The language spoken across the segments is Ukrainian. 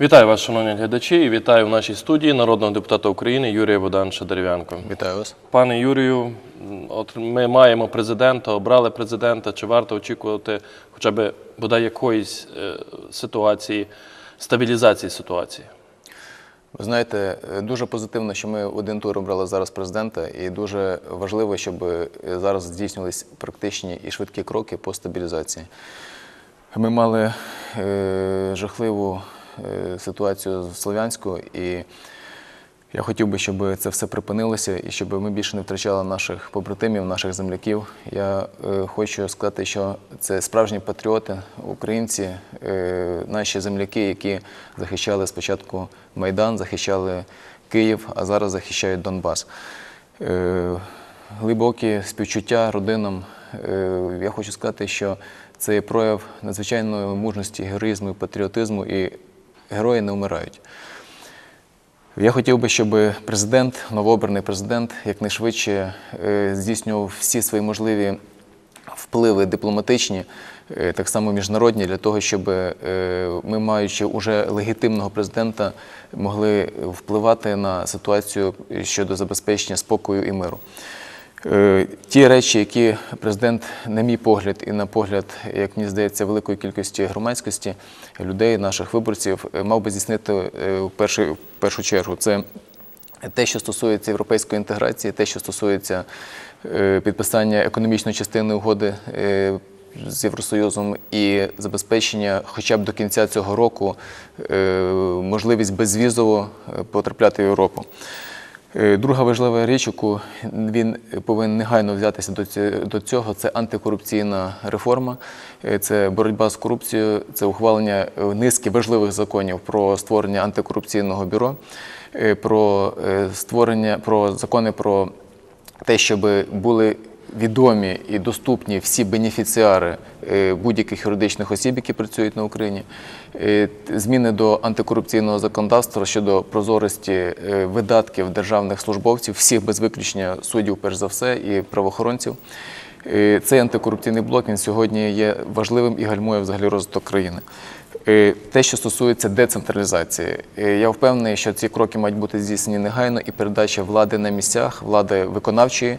Вітаю вас, шановні глядачі, і вітаю в нашій студії народного депутата України Юрія Богдановича Дерев'янко. Вітаю вас. Пане Юрію, от ми маємо президента, обрали президента. Чи варто очікувати хоча б бодай якоїсь е, ситуації, стабілізації ситуації? Ви знаєте, е, дуже позитивно, що ми один тур обрали зараз президента, і дуже важливо, щоб е, зараз здійснювались практичні і швидкі кроки по стабілізації. Ми мали е, жахливу ситуацію в Слов'янську, і я хотів би, щоб це все припинилося і щоб ми більше не втрачали наших побратимів, наших земляків. Я е, хочу сказати, що це справжні патріоти, українці, е, наші земляки, які захищали спочатку Майдан, захищали Київ, а зараз захищають Донбас. Е, глибокі співчуття родинам. Е, Я хочу сказати, що це є прояв надзвичайної мужності, героїзму і патріотизму, і герої не вмирають. Я хотів би, щоб президент, новообраний президент, якнайшвидше е, здійснював всі свої можливі впливи дипломатичні, е, так само міжнародні, для того, щоб е, ми, маючи уже легітимного президента, могли впливати на ситуацію щодо забезпечення спокою і миру. Е, Ті речі, які президент, на мій погляд, і на погляд, як мені здається, великої кількості громадськості, людей, наших виборців, е, мав би здійснити е, в першу, в першу чергу. Це те, що стосується європейської інтеграції, те, що стосується підписання економічної частини угоди з Євросоюзом і забезпечення хоча б до кінця цього року можливість безвізово потрапляти в Європу. Е, Друга важлива річ, яку він повинен негайно взятися до цього, це антикорупційна реформа, Е, це боротьба з корупцією, це ухвалення е, низки важливих законів про створення антикорупційного бюро, про створення про закони про те, щоб були відомі і доступні всі бенефіціари е, будь-яких юридичних осіб, які працюють на Україні, Е, зміни до антикорупційного законодавства щодо прозорості е, видатків державних службовців, всіх без виключення суддів, перш за все, і правоохоронців. Цей антикорупційний блок він сьогодні є важливим і гальмує взагалі розвиток країни. Е, Те, що стосується децентралізації, е, я впевнений, що ці кроки мають бути здійснені негайно і передача влади на місцях, влади виконавчої,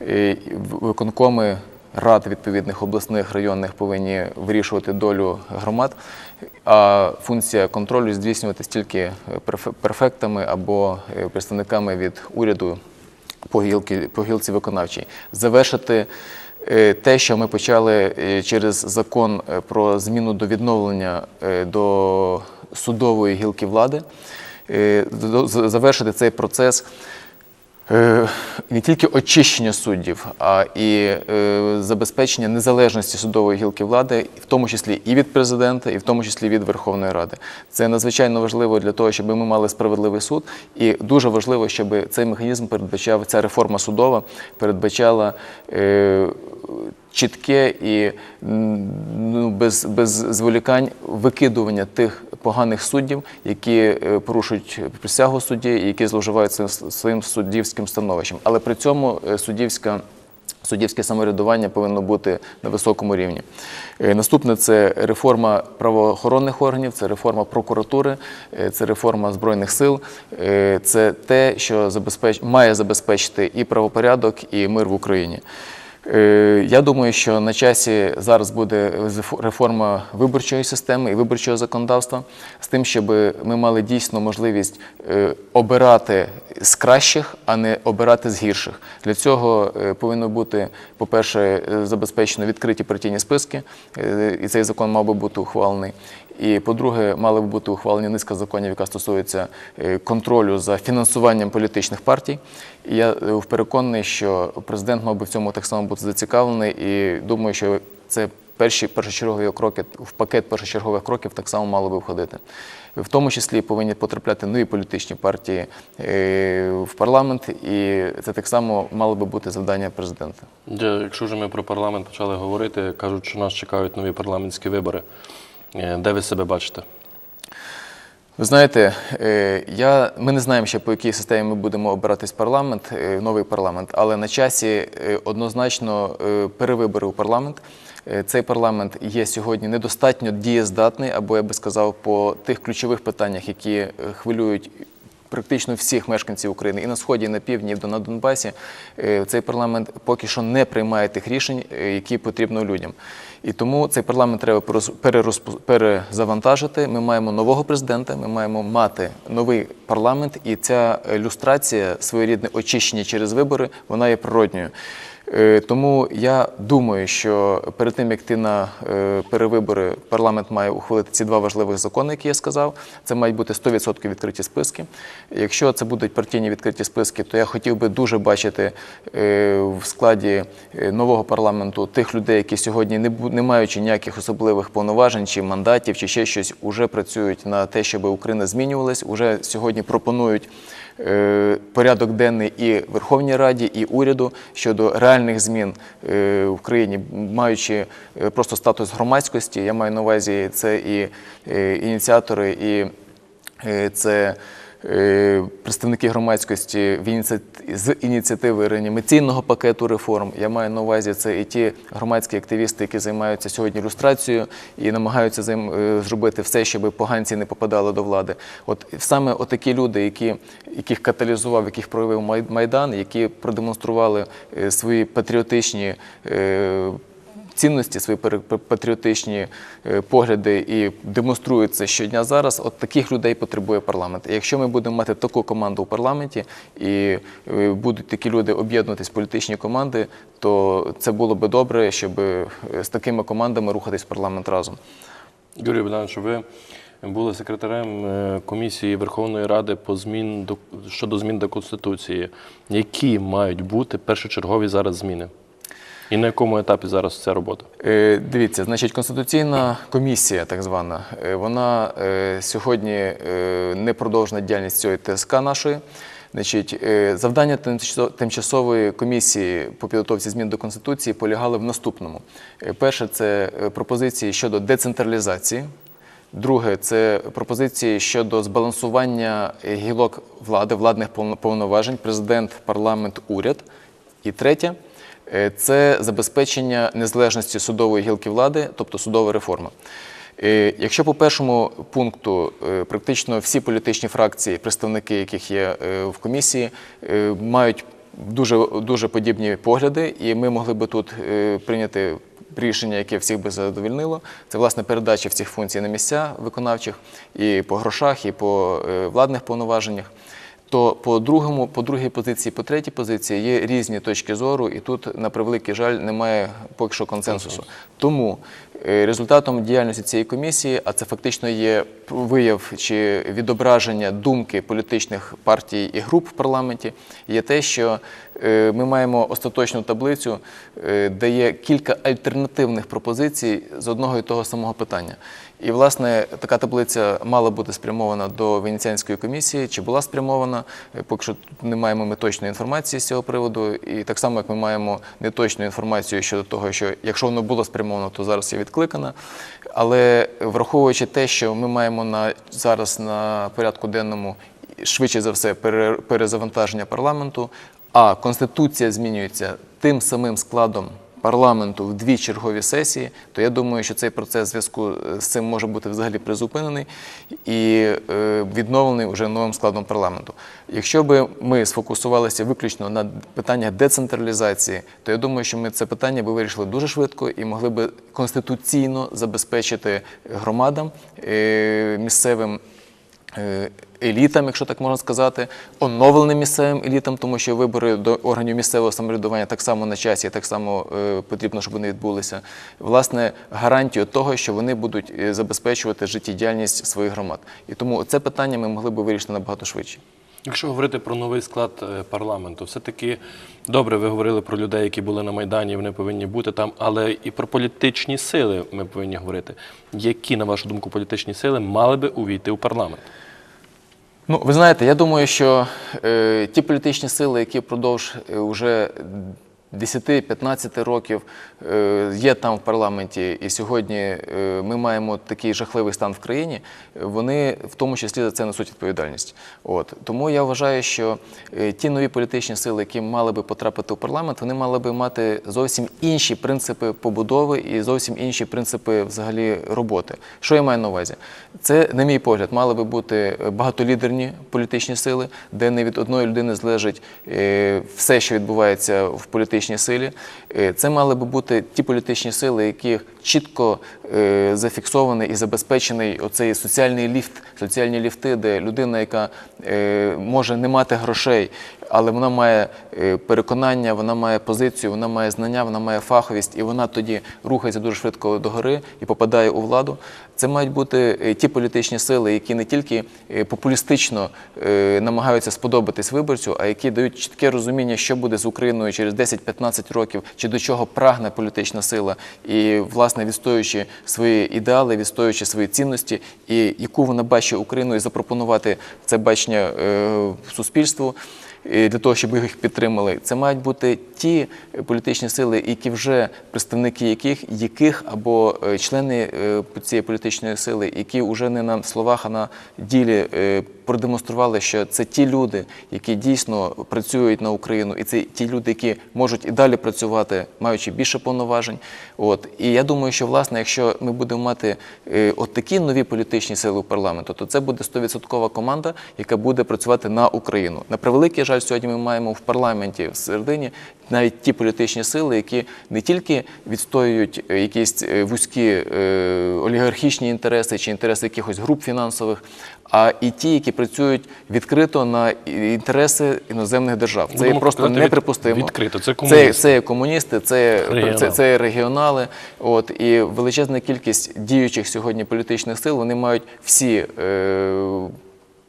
е, виконкоми рад відповідних обласних районних повинні вирішувати долю громад, а функція контролю здійснюватись тільки перфектами або представниками від уряду по гілки по гілці виконавчій, завершити те, що ми почали е, через закон е, про зміну до відновлення е, до судової гілки влади, е, завершити цей процес. Е, Не тільки очищення суддів, а і е, забезпечення незалежності судової гілки влади, в тому числі і від президента, і в тому числі від Верховної Ради. Це надзвичайно важливо для того, щоб ми мали справедливий суд, і дуже важливо, щоб цей механізм передбачав ця реформа судова, передбачала е, чітке і ну, без, без зволікань викидування тих поганих суддів, які е, порушують присягу судді, які зловживають своїм, суддівським становищем. Але при цьому е, суддівська Суддівське самоврядування повинно бути на високому рівні. Е, Наступне це реформа правоохоронних органів, це реформа прокуратури, це реформа збройних сил. Це те, що має забезпечити і правопорядок, і мир в Україні. Е, Я думаю, що на часі зараз буде реформа виборчої системи і виборчого законодавства з тим, щоб ми мали дійсно можливість е, обирати з кращих, а не обирати з гірших. Для цього е, повинно бути, по-перше, забезпечено відкриті партійні списки, і цей закон мав би бути ухвалений. І по-друге, мали б бути ухвалені низка законів, яка стосується е, контролю за фінансуванням політичних партій. І я е, переконаний, що президент мав би в цьому так само бути зацікавлений, і думаю, що це перші першочергові кроки в пакет першочергових кроків так само мало би входити. В тому числі повинні потрапляти нові політичні партії е, в парламент, і це так само мало би бути завдання президента. Якщо вже ми про парламент почали говорити, кажуть, що нас чекають нові парламентські вибори. Е, Де ви себе бачите? Ви знаєте, е, я, ми не знаємо ще по якій системі ми будемо обиратись парламент, е, новий парламент, але на часі однозначно перевибори у парламент. Цей парламент є сьогодні недостатньо дієздатний, або я би сказав, по тих ключових питаннях, які хвилюють практично всіх мешканців України і на сході, і на півдні, і на Донбасі. Цей парламент поки що не приймає тих рішень, які потрібно людям. І тому цей парламент треба перезавантажити. Ми маємо нового президента, ми маємо мати новий парламент, і ця е, люстрація, своєрідне очищення через вибори, вона є природньою. Е, Тому я думаю, що перед тим як йти на е, перевибори, парламент має ухвалити ці два важливих закони, які я сказав. Це мають бути 100% відкриті списки. Якщо це будуть партійні відкриті списки, то я хотів би дуже бачити е, в складі нового парламенту тих людей, які сьогодні, не маючи ніяких особливих повноважень чи мандатів, чи ще щось, уже працюють на те, щоб Україна змінювалась, уже сьогодні пропонують порядок денний і Верховній Раді, і уряду щодо реальних змін е, в країні, маючи е, просто статус громадськості. Я маю на увазі це і е, ініціатори, і це. Е, Представники громадськості з ініціативи реанімаційного пакету реформ. Я маю на увазі це і ті громадські активісти, які займаються сьогодні люстрацією і намагаються е, зробити все, щоб поганці не попадали до влади. От саме отакі люди, які, яких каталізував, яких проявив Май- Майдан, які продемонстрували е, свої патріотичні. Цінності, свої патріотичні е, погляди і демонструють це щодня зараз. От таких людей потребує парламент. І якщо ми будемо мати таку команду у парламенті і е, будуть такі люди об'єднуватись політичні команди, то це було би добре, щоб е, з такими командами рухатись в парламент разом. Юрій Богданович, ви були секретарем комісії Верховної Ради по змін до щодо змін до Конституції. Які мають бути першочергові зараз зміни? І на якому етапі зараз ця робота? Е, Дивіться, значить, конституційна комісія, так звана, е, вона е, сьогодні не продовжена діяльність цієї ТСК нашої. Значить, завдання тимчасової комісії по підготовці змін до конституції полягали в наступному: перше, це пропозиції щодо децентралізації. Друге це пропозиції щодо збалансування гілок влади, владних повноважень, президент, парламент, уряд. І третє це забезпечення незалежності судової гілки влади, тобто судова реформа. Е, Якщо по першому пункту е, практично всі політичні фракції, представники яких є е, в комісії, е, мають дуже, дуже подібні погляди, і ми могли би тут е, прийняти рішення, яке всіх би задовольнило, це власне передача всіх функцій на місця виконавчих і по грошах, і по е, владних повноваженнях. То по другому, по другій позиції, по третій позиції є різні точки зору, і тут, на превеликий жаль, немає поки що консенсусу. Тому е, результатом діяльності цієї комісії, а це фактично є вияв чи відображення думки політичних партій і груп в парламенті, є те, що е, ми маємо остаточну таблицю, е, де є кілька альтернативних пропозицій з одного і того самого питання. І, власне, така таблиця мала бути спрямована до Венеціанської комісії, чи була спрямована. Е, Поки що не маємо ми точної інформації з цього приводу. І так само, як ми маємо неточну інформацію щодо того, що якщо воно було спрямовано, то зараз є відкликана. Але враховуючи те, що ми маємо на, зараз на порядку денному швидше за все пере- перезавантаження парламенту, а Конституція змінюється тим самим складом парламенту в дві чергові сесії, то я думаю, що цей процес зв'язку з цим може бути взагалі призупинений і е, відновлений вже новим складом парламенту. Якщо би ми сфокусувалися виключно на питаннях децентралізації, то я думаю, що ми це питання би вирішили дуже швидко і могли би конституційно забезпечити громадам е, місцевим е, елітам, якщо так можна сказати, оновленим місцевим елітам, тому що вибори до органів місцевого самоврядування так само на часі, так само е, потрібно, щоб вони відбулися. Власне, гарантію того, що вони будуть е, забезпечувати життєдіяльність своїх громад. І тому це питання ми могли б вирішити набагато швидше. Якщо говорити про новий склад е, парламенту, все-таки добре, ви говорили про людей, які були на Майдані, вони повинні бути там, але і про політичні сили ми повинні говорити. Які, на вашу думку, політичні сили мали би увійти у парламент? Ну, ви знаєте, я думаю, що е, ті політичні сили, які впродовж е, уже 10-15 років е, є там в парламенті, і сьогодні е, ми маємо такий жахливий стан в країні, вони в тому числі за це несуть відповідальність. От тому я вважаю, що е, ті нові політичні сили, які мали би потрапити в парламент, вони мали би мати зовсім інші принципи побудови і зовсім інші принципи взагалі роботи. Що я маю на увазі? Це, на мій погляд, мали би бути багатолідерні політичні сили, де не від одної людини залежить все, що відбувається в політичній силі. Е, Це мали би бути ті політичні сили, які чітко е, зафіксований і забезпечений оцей соціальний ліфт, соціальні ліфти, де людина, яка е, може не мати грошей, але вона має е, переконання, вона має позицію, вона має знання, вона має фаховість, і вона тоді рухається дуже швидко догори і попадає у владу. Це мають бути е, ті політичні сили, які не тільки е, популістично намагаються сподобатись виборцю, а які дають чітке розуміння, що буде з Україною через 10-15 років, чи до чого прагне політична сила, і власне відстоюючи свої ідеали, відстоюючи свої цінності, і яку вона бачить Україну, і запропонувати це бачення суспільству для того, щоб їх підтримали. Це мають бути ті політичні сили, які вже представники яких, яких або е, члени е, цієї політичної сили, які вже не на словах, а на ділі е, продемонстрували, що це ті люди, які дійсно працюють на Україну, і це ті люди, які можуть і далі працювати, маючи більше повноважень. От і я думаю, що власне, якщо ми будемо мати е, от такі нові політичні сили в парламенту, то це буде 100% команда, яка буде працювати на Україну. На превеликий жаль, сьогодні ми маємо в парламенті в середині навіть ті політичні сили, які не тільки відстоюють якісь е, вузькі е, олігархічні інтереси чи інтереси якихось груп фінансових, а і ті, які працюють відкрито на інтереси іноземних держав. Це є просто неприпустимо. відкрито. Це це, комуністи. це є комуністи, це, Регіонали. це, це регіонали. От і величезна кількість діючих сьогодні політичних сил вони мають всі. Е,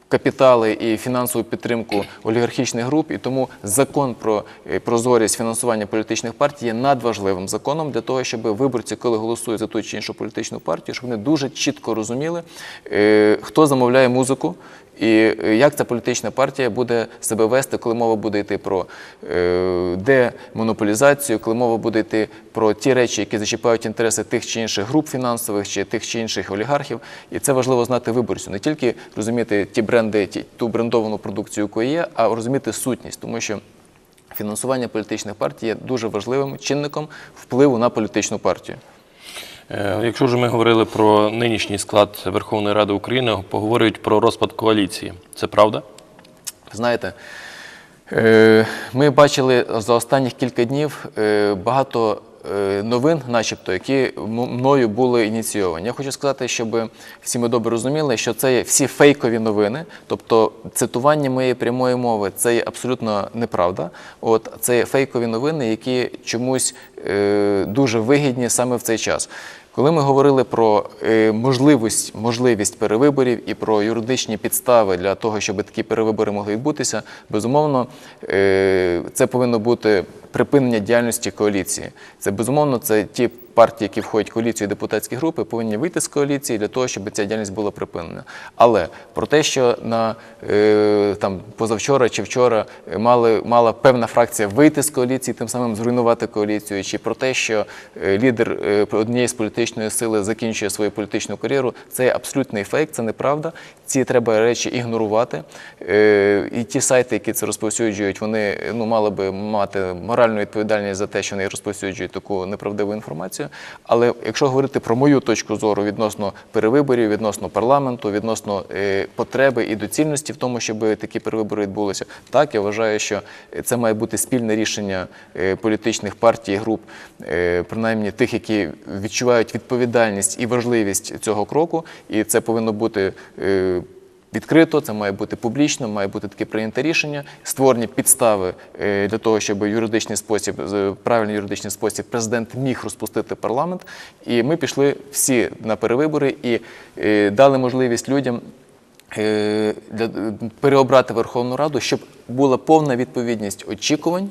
Капітали і фінансову підтримку олігархічних груп, і тому закон про е, прозорість фінансування політичних партій є надважливим законом для того, щоб виборці, коли голосують за ту чи іншу політичну партію, щоб вони дуже чітко розуміли, е, хто замовляє музику, і е, як ця політична партія буде себе вести, коли мова буде йти про е, демонополізацію, коли мова буде йти про ті речі, які зачіпають інтереси тих чи інших груп фінансових чи тих чи інших олігархів. І це важливо знати виборцю, не тільки розуміти ті бренди, ті, ту брендовану продукцію, яку є, а розуміти сутність, тому що. Фінансування політичних партій є дуже важливим чинником впливу на політичну партію. Е, Якщо вже ми говорили про нинішній склад Верховної Ради України, поговорюють про розпад коаліції. Це правда? Знаєте, е, ми бачили за останніх кілька днів е, багато новин, начебто, які мною були ініційовані. Я хочу сказати, щоб всі ми добре розуміли, що це є всі фейкові новини, тобто цитування моєї прямої мови це є абсолютно неправда. От це є фейкові новини, які чомусь е, дуже вигідні саме в цей час. Коли ми говорили про е, можливість, можливість перевиборів і про юридичні підстави для того, щоб такі перевибори могли відбутися, безумовно, е, це повинно бути припинення діяльності коаліції. Це безумовно це ті партії, які входять в коаліцію депутатські групи, повинні вийти з коаліції для того, щоб ця діяльність була припинена. Але про те, що на е, там позавчора чи вчора е, мали мала певна фракція вийти з коаліції, тим самим зруйнувати коаліцію, чи про те, що е, лідер однієї з політичної сили закінчує свою політичну кар'єру, це абсолютний фейк, це неправда. Ці треба речі ігнорувати. І ті сайти, які це розповсюджують, вони ну мали би мати моральну відповідальність за те, що вони розповсюджують таку неправдиву інформацію. Але якщо говорити про мою точку зору відносно перевиборів, відносно парламенту, відносно е, потреби і доцільності в тому, щоб такі перевибори відбулися, так я вважаю, що це має бути спільне рішення е, політичних партій, груп, е, принаймні тих, які відчувають відповідальність і важливість цього кроку, і це повинно бути. Відкрито, це має бути публічно, має бути таке прийняте рішення, створені підстави е, для того, щоб юридичний спосіб, правильний юридичний спосіб, президент міг розпустити парламент. І ми пішли всі на перевибори і е, дали можливість людям е, переобрати Верховну Раду, щоб була повна відповідність очікувань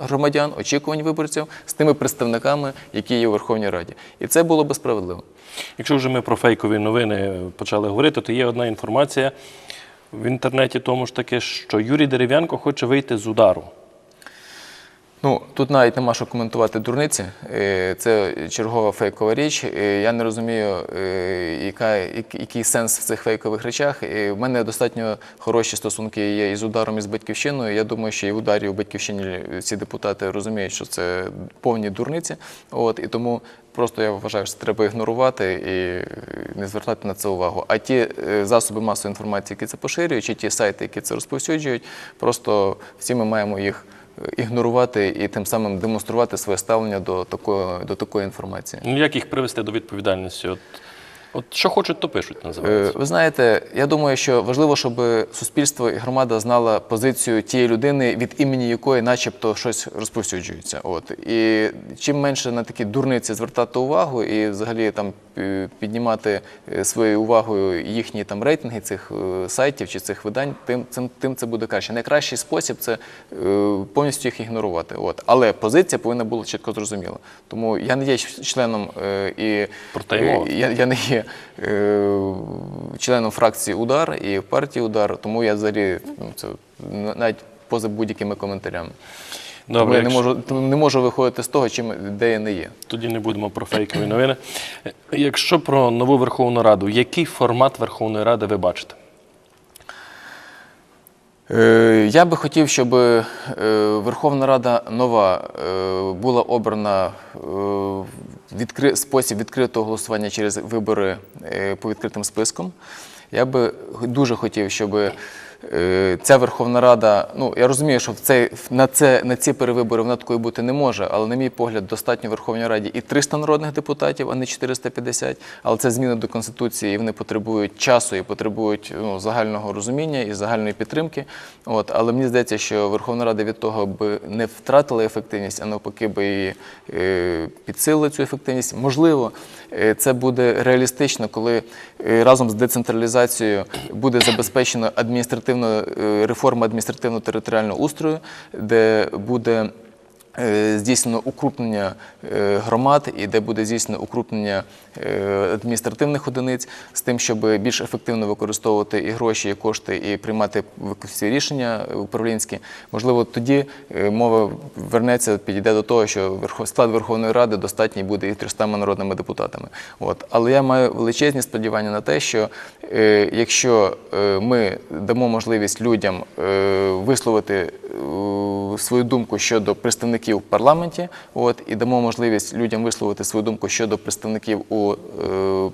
громадян, очікувань виборців з тими представниками, які є у Верховній Раді. І це було би справедливо. Якщо вже ми про фейкові новини почали говорити, то є одна інформація в інтернеті, тому ж таки, що Юрій Дерев'янко хоче вийти з удару. Ну, тут навіть нема що коментувати дурниці. Е, Це чергова фейкова річ. Е, Я не розумію, е, яка, який сенс в цих фейкових речах. У мене достатньо хороші стосунки є із ударом із батьківщиною. Я думаю, що і в ударі у батьківщині всі депутати розуміють, що це повні дурниці. От, і тому просто я вважаю, що це треба ігнорувати і не звертати на це увагу. А ті засоби масової інформації, які це поширюють, чи ті сайти, які це розповсюджують, просто всі ми маємо їх ігнорувати і тим самим демонструвати своє ставлення до такої, до такої інформації. Ну як їх привести до відповідальності? От, от що хочуть, то пишуть, Е, називається. Ви знаєте, я думаю, що важливо, щоб суспільство і громада знала позицію тієї людини, від імені якої, начебто, щось розповсюджується. От і чим менше на такі дурниці звертати увагу і взагалі там е, піднімати е, своєю увагою їхні там рейтинги цих е, сайтів чи цих видань, тим цим тим це буде краще. Найкращий спосіб це е, повністю їх ігнорувати. От але позиція повинна бути чітко зрозуміла. Тому я не є членом е, і Про те й мова. е, я, я не є е, членом фракції Удар і партії Удар, тому я взагалі ну, це навіть поза будь-якими коментарями. тому Добре, не якщо- можу, не можу виходити з того, чим де я не є. Тоді не будемо про фейкові новини. Якщо про нову Верховну Раду, який формат Верховної Ради ви бачите? Е, Я би хотів, щоб е, Верховна Рада нова була обрана відкри... спосіб відкритого голосування через вибори е, по відкритим спискам. Я би дуже хотів, щоб ця Верховна Рада, ну я розумію, що в цей, на, це, на ці перевибори вона такою бути не може, але, на мій погляд, достатньо Верховній Раді і 300 народних депутатів, а не 450. Але це зміни до Конституції, і вони потребують часу і потребують ну, загального розуміння і загальної підтримки. От, але мені здається, що Верховна Рада від того би не втратила ефективність, а навпаки би її е, підсилила цю ефективність. Можливо, е, це буде реалістично, коли е, разом з децентралізацією буде забезпечена адміністративна е, реформа адміністративно-територіального устрою, де буде здійснено укрупнення е, громад і де буде здійснено укрупнення е, адміністративних одиниць з тим, щоб більш ефективно використовувати і гроші, і кошти, і приймати всі рішення управлінські. Можливо, тоді е, мова вернеться, підійде до того, що склад Верховної Ради достатній буде і 300 народними депутатами. От. Але я маю величезні сподівання на те, що е, якщо е, ми дамо можливість людям е, висловити е, свою думку щодо представників в парламенті, от, і дамо можливість людям висловити свою думку щодо представників у е,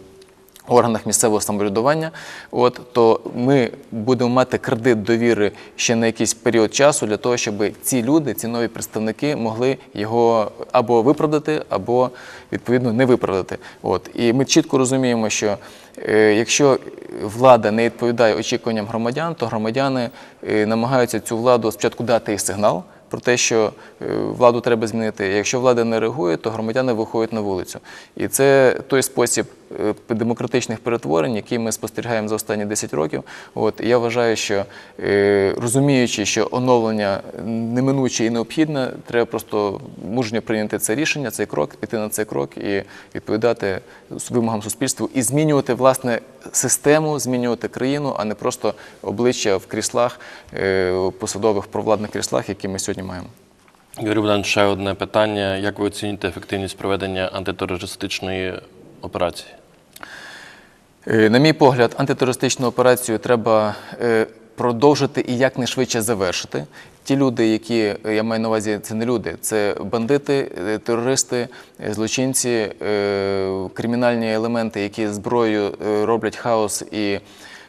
органах місцевого самоврядування, от, то ми будемо мати кредит довіри ще на якийсь період часу для того, щоб ці люди, ці нові представники могли його або виправдати, або відповідно не виправдати. От. І ми чітко розуміємо, що е, якщо влада не відповідає очікуванням громадян, то громадяни е, намагаються цю владу спочатку дати їй сигнал про те, що е, владу треба змінити. Якщо влада не реагує, то громадяни виходять на вулицю. І це той спосіб демократичних перетворень, який ми спостерігаємо за останні 10 років. От я вважаю, що е, розуміючи, що оновлення неминуче і необхідне, треба просто мужньо прийняти це рішення, цей крок, піти на цей крок і відповідати вимогам суспільству і змінювати власне систему, змінювати країну, а не просто обличчя в кріслах, е, посадових провладних кріслах, які ми сьогодні маємо. Юрій Богдан, ще одне питання. Як ви оцінюєте ефективність проведення антитерористичної операції? Е, На мій погляд, антитерористичну операцію треба е, продовжити і якнайшвидше завершити. Ті люди, які е, я маю на увазі, це не люди, це бандити, терористи, злочинці, кримінальні елементи, які зброєю роблять хаос і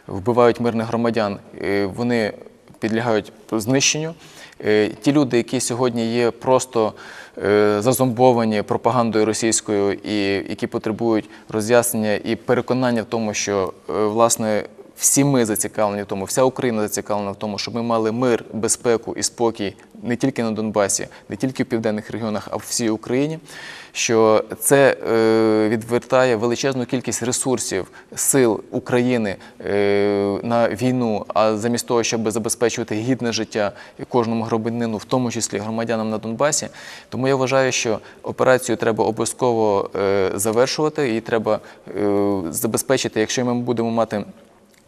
вбивають мирних громадян. Вони підлягають знищенню. Е, Ті люди, які сьогодні є просто е, зазомбовані пропагандою російською і які потребують роз'яснення і переконання в тому, що е, власне всі ми зацікавлені в тому, вся Україна зацікавлена в тому, щоб ми мали мир, безпеку і спокій не тільки на Донбасі, не тільки в південних регіонах, а в всій Україні. Що це е, відвертає величезну кількість ресурсів, сил України е, на війну, а замість того, щоб забезпечувати гідне життя кожному громадянину, в тому числі громадянам на Донбасі. Тому я вважаю, що операцію треба обов'язково е, завершувати, і треба забезпечити, якщо ми будемо мати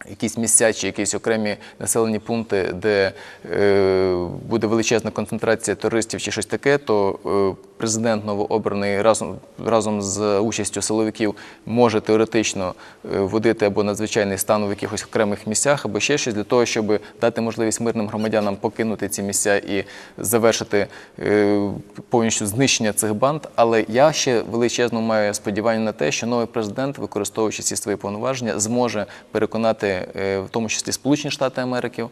якісь місця чи якісь окремі населені пункти, де е, буде величезна концентрація туристів чи щось таке, то е, президент новообраний разом, разом з участю силовиків може теоретично е, вводити або надзвичайний стан в якихось окремих місцях, або ще щось для того, щоб дати можливість мирним громадянам покинути ці місця і завершити е, повністю знищення цих банд. Але я ще величезно маю сподівання на те, що новий президент, використовуючи ці свої повноваження, зможе переконати, е, в тому числі Сполучені Штати Америки,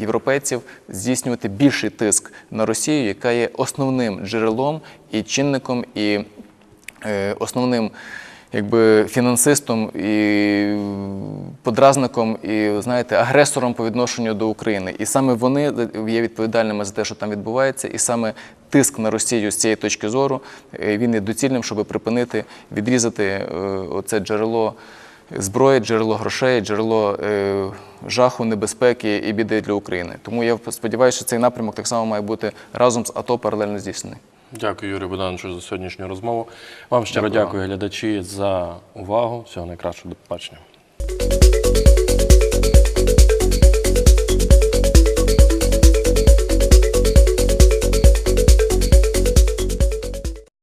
європейців, здійснювати більший тиск на Росію, яка є основним джерелом і чинником, і е, основним. Якби фінансистом і подразником, і знаєте, агресором по відношенню до України. І саме вони є відповідальними за те, що там відбувається, і саме тиск на Росію з цієї точки зору е, він є доцільним, щоб припинити відрізати е, оце джерело зброї, джерело грошей, джерело е, жаху, небезпеки і біди для України. Тому я сподіваюся, що цей напрямок так само має бути разом з АТО паралельно здійснений. Дякую, Юрію Богдановичу, за сьогоднішню розмову. Вам щиро дякую, дякую глядачі, за увагу. Всього найкращого до побачення.